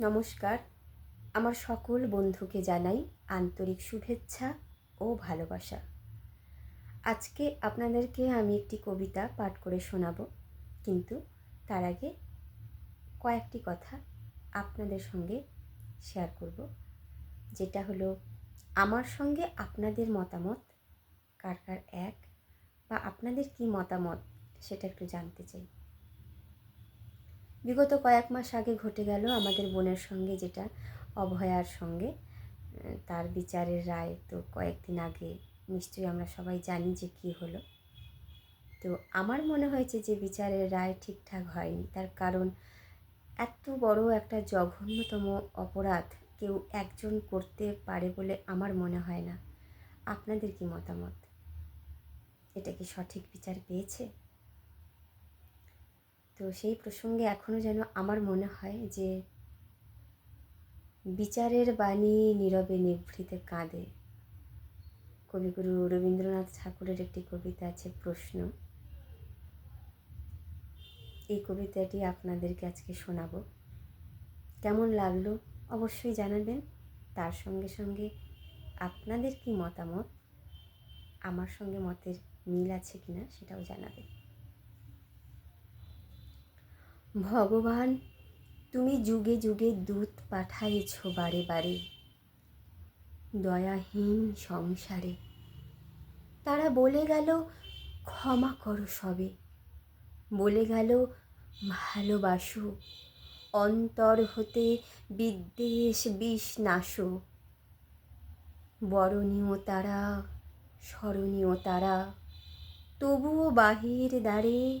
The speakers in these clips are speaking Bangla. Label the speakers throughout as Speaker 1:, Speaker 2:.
Speaker 1: নমস্কার। আমার সকল বন্ধুকে জানাই আন্তরিক শুভেচ্ছা ও ভালোবাসা। আজকে আপনাদেরকে আমি একটি কবিতা পাঠ করে শোনাবো, কিন্তু তার আগে কয়েকটি কথা আপনাদের সঙ্গে শেয়ার করব। যেটা হলো, আমার সঙ্গে আপনাদের মতামত কার কার এক বা আপনাদের কি মতামত সেটা একটু জানতে চাই। বিগত কয়েক মাস আগে ঘটে গেল আমাদের বোনের সঙ্গে যেটা, অভয়ার সঙ্গে। তার বিচারের রায় তো কয়েকদিন আগে নিশ্চয়ই আমরা সবাই জানি যে কী হলো। তো আমার মনে হয়েছে যে বিচারের রায় ঠিকঠাক হয়নি। তার কারণ, এত বড় একটা জঘন্যতম অপরাধ কেউ একজন করতে পারে বলে আমার মনে হয় না। আপনাদের কি মতামত? এটা কি সঠিক বিচার পেয়েছে? তো সেই প্রসঙ্গে এখনও যেন আমার মনে হয় যে বিচারের বাণী নীরবে নিভৃতে কাঁদে। কবিগুরু রবীন্দ্রনাথ ঠাকুরের একটি কবিতা আছে প্রশ্ন। এই কবিতাটি আপনাদেরকে আজকে শোনাবো। কেমন লাগল অবশ্যই জানাবেন। তার সঙ্গে সঙ্গে আপনাদের কি মতামত? আমার সঙ্গে মতের মিল আছে কিনা সেটাও জানাবেন। ভগবান, তুমি যুগে যুগে দূত পাঠাইছ বারে বারে। দয়াহীন সংসারে। তারা বলে গেল, ক্ষমা করো সবে। বলে গেল, ভালোবাসো, অন্তর হতে বিদ্বেষ বিষ নাশো। বরণীয় তারা, স্মরণীয় তারা, তবুও বাহির দ্বারে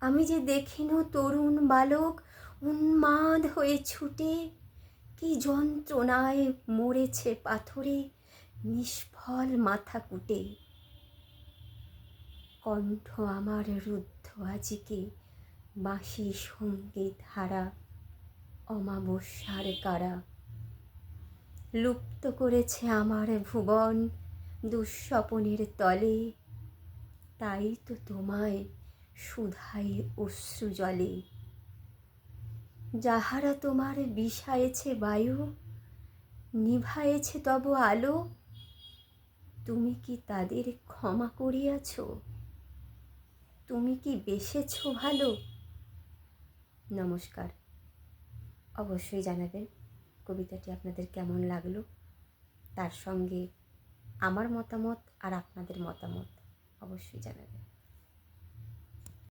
Speaker 1: আমি যে দেখিনু তরুণ বালক, উন্মাদ হয়ে ছুটে, কি যন্ত্রণায় মরেছে পাথরে, নিষ্ফল মাথা কুটে। কণ্ঠ আমার রুদ্ধ আজিকে, বাঁশি সংগীত হারা অমাবস্যার কারা। লুপ্ত করেছে আমার ভুবন, দুঃস্বপনের তলে, তাই তো তোমায় সুধাই অশ্রু জলে। যাহারা তোমার বিষায়েছে বায়ু, নিভায়েছে তব আলো, তুমি কি তাদের ক্ষমা করিয়াছ? তুমি কি বেসেছ ভালো? নমস্কার। অবশ্যই জানাবেন কবিতাটি আপনাদের কেমন লাগল, তার সঙ্গে আমার মতামত আর আপনাদের মতামত অবশ্যই জানাবেন।